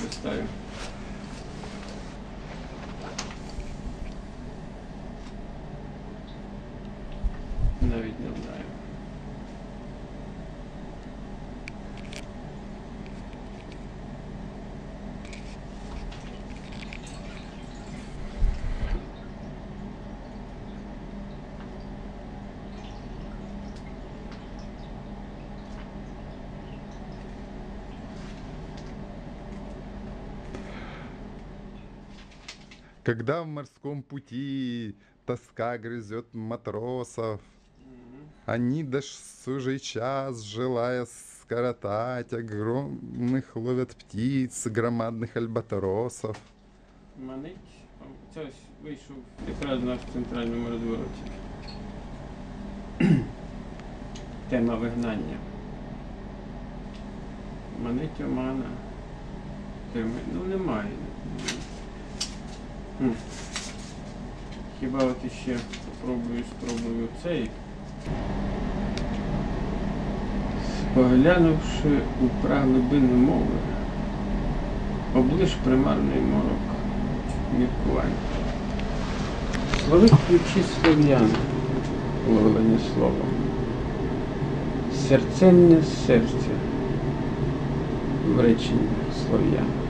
читаю. Навіть не знаю. Когда в морском пути тоска грызет матросов, Они досужий час, желая скоротать, Огромных ловят птиц, громадных альбатросов. Манить. Ось вийшов якраз на центральному розвороті. Тема вигнання. Манить омана. Теми. Ну немає. Хіба от іще спробую, спробую цей. Поглянувши у праглибини мови, облиш примарний морок міркувань. Слови ключі слов'яни, уловлені словом. Серценне серце в реченні слов'ян.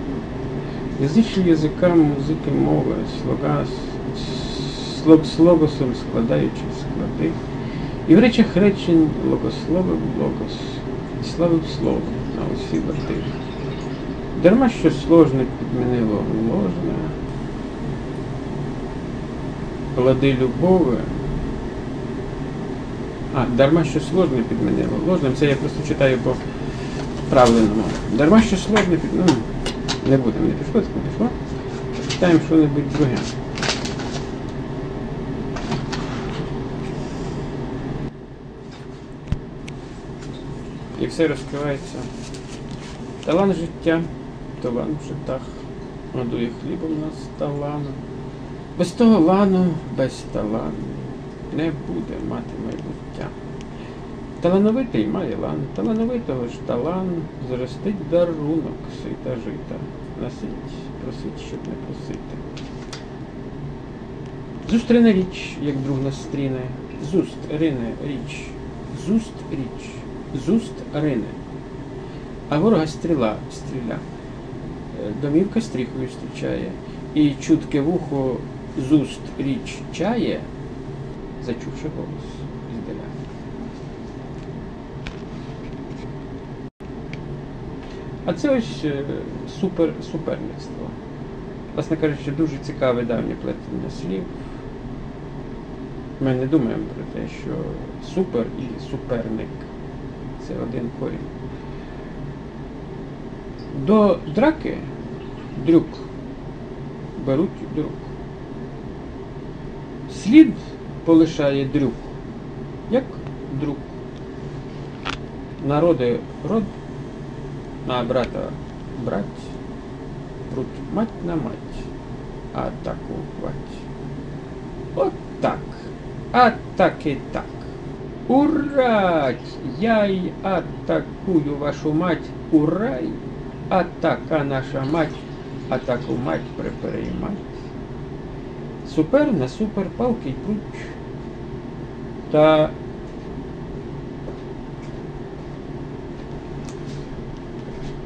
Язичі язика, музики, мови, слога, слог слогосом складаючи склади. І в речах речень логословив логос, і славив слово на усі лати. Дарма що сложне підмінило ложне, плоди любови. А, дарма що сложне підмінило ложним, це я просто читаю по правильному. Дарма що сложне під... Не будемо, пішло, не пішло. Читаємо що-небудь друге. І все розкривається. Талант життя, талант в житах, годує хлібом нас талану. Без того лану, без талану не буде мати майбуття. Талановитий має лан, талановитого ж талан, зростить дарунок сита жита, носить, просить, щоб не просити. Зустрине річ, як друг нас стріне, зуст рине річ, зуст річ, зуст рине. А ворога стріла стріля. Е, Домівка стріхою зустрічає, і чутке вухо з уст річ чає, зачувши голос А це ось е, супер, суперництво. Власне кажучи, дуже цікаве давнє плетення слів. Ми не думаємо про те, що супер і суперник це один корінь. До драки дрюк беруть друк. Слід полишає дрюк, як друк. Народи род на брата брать, прут мать на мать, атакувати. От так. А так і так. Урать! Я й атакую вашу мать, урай! Атака наша мать, атаку мать припереймать. Супер на супер палки пруч. Та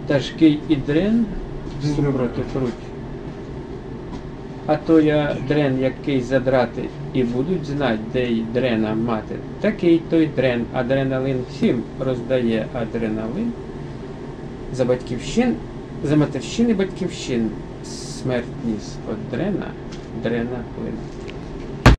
тяжкий і дрен супроти пруть. А то я дрен який задрати, і будуть знать, де й дрена мати. Такий той дрен, адреналин всім роздає адреналин. За батьківщин, за матерщини батьківщин смерть ніс от дрена, дрена плин.